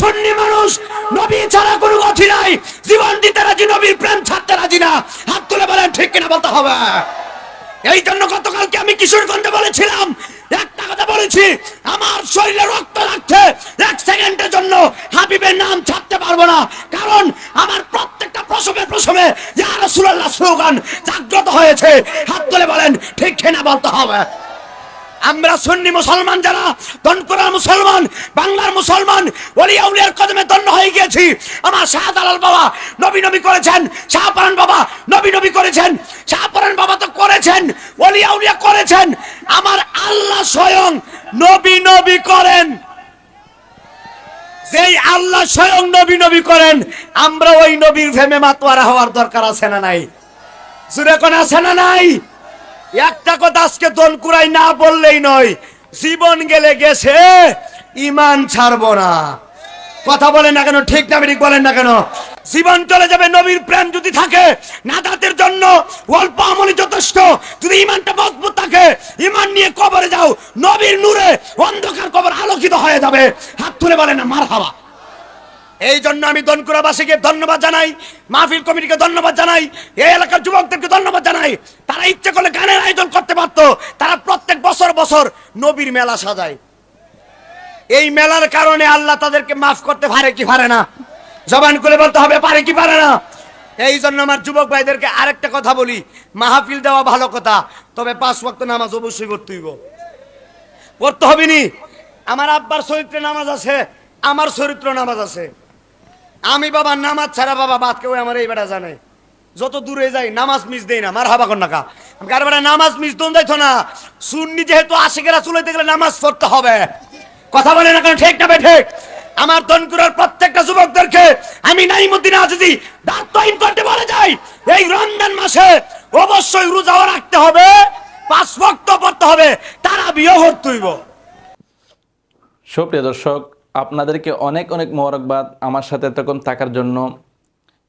সুন্নি মানুষ, নবী ছাড়া কোনো গতি নাই। জীবন দিতে রাজি, নবীর প্রেম ছাড়তে রাজি না। হাত তুলে বলেন, ঠিক কিনা বলতে হবে? এই জন্য গতকালকে আমি কিশোরগঞ্জে বলেছিলাম, একটা কথা বলেছি, আমার শরীরে রক্ত লাগছে, এক সেকেন্ডের জন্য হাবিবের নাম ছাড়তে পারব না। কারণ আমার প্রত্যেকটা প্রসবে প্রসবে ইয়া রাসূলুল্লাহ স্লোগান জাগ্রত হয়েছে। হাত তুলে বলেন, ঠিক কিনা বলতে হবে? আমরা সুন্নি মুসলমান যারা দনপুরার মুসলমান, বাংলার মুসলমান ওলিয়া উলিয়ার কদমে দণ্ড হয়ে গিয়েছি। আমার শাহদালাল বাবা নবী নবী করেছেন শাহপরান বাবা নবী নবী করেছেন শাহপরান বাবা তো করেছেন ওলিয়া উলিয়া করেছেন। আমার আল্লাহ স্বয়ং নবী নবী করেন। যেই আল্লাহ স্বয়ং নবী নবী করেন, আমরা ওই নবীর ফেমে মাতোয়ারা হওয়ার দরকার আছে না নাই? সুরে কোন আছে না নাই? একটা কথা আজকে দনকুরাই না বললেই নয়, জীবন গেলে গেছে ইমান ছাড়ব না। কথা বলেন না কেন, ঠিক না ঠিক বলেন না কেন? জীবন চলে যাবে, নবীর প্রেম যদি থাকে, নাজাতের জন্য অল্প আমলি যথেষ্ট। যদি ইমানটা মজবুত থাকে ইমান নিয়ে কবরে যাও, নবীর নূরে অন্ধকার কবর আলোকিত হয়ে যাবে। হাত তুলে বলেন না মার হাওয়া এই জন্য আমি দনকুরাবাসীকে ধন্যবাদ জানাই, মাহফিল কমিটিকে ধন্যবাদ জানাই, এই এলাকার যুবকদেরকে ধন্যবাদ জানাই ইচ্ছে করলে গানের আয়োজন করতে পারতো। তারা প্রত্যেক বছর বছর নবীর মেলা সাজায়। এই মেলার কারণে আল্লাহ তাদেরকে মাফ করতে পারে কি পারে না। জবান করে বলতে হবে, পারে কি পারে না। এই জন্য আমার যুবক ভাইদেরকে আরেকটা কথা বলি, মাহফিল দেওয়া ভালো কথা, তবে পাঁচ ওয়াক্ত নামাজ অবশ্যই পড়তে হইব। পড়তে হবে নি? আমার আব্বার চরিত্রে নামাজ আছে, আমার চরিত্র নামাজ আছে। আমি বাবা নামাজ ছাড়া বাবা বাদ কেউ আমার এই বেটা জানে। যত দূরে যাই, নামাজ মিস দেই না মার হাবা কর নাকা আমি কার বেটা নামাজ মিস দন যাইতো না। সুন্নি যেহেতু আশিকেরা চুলাইতে গেলে নামাজ পড়তে হবে। কথা বলে না কেন? ঠিক না ঠিক। আমার দনকুরার প্রত্যেকটা যুবকদেরকে আমি নাইমুদ্দিন আজিজি দায়িত্বহীন করতে বলে যাই। এই রমজান মাসে অবশ্যই রোজাও রাখতে হবে, পাঁচ ভক্ত পড়তে হবে তারা বিয়ে হইব। সুপ্রিয় দর্শক, আপনাদেরকে অনেক অনেক মোবারকবাদ আমার সাথে এতক্ষণ থাকার জন্য।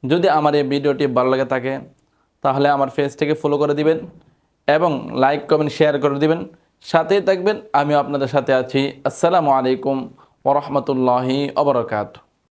যদি আমার এই ভিডিওটি ভালো লাগে থাকে, তাহলে আমার পেজটিকে ফলো করে দিবেন এবং লাইক কমেন্ট শেয়ার করে দিবেন। সাথেই থাকবেন, আমিও আপনাদের সাথে আছি। আসসালামু আলাইকুম ওরহমতুল্লাহি অবরকাত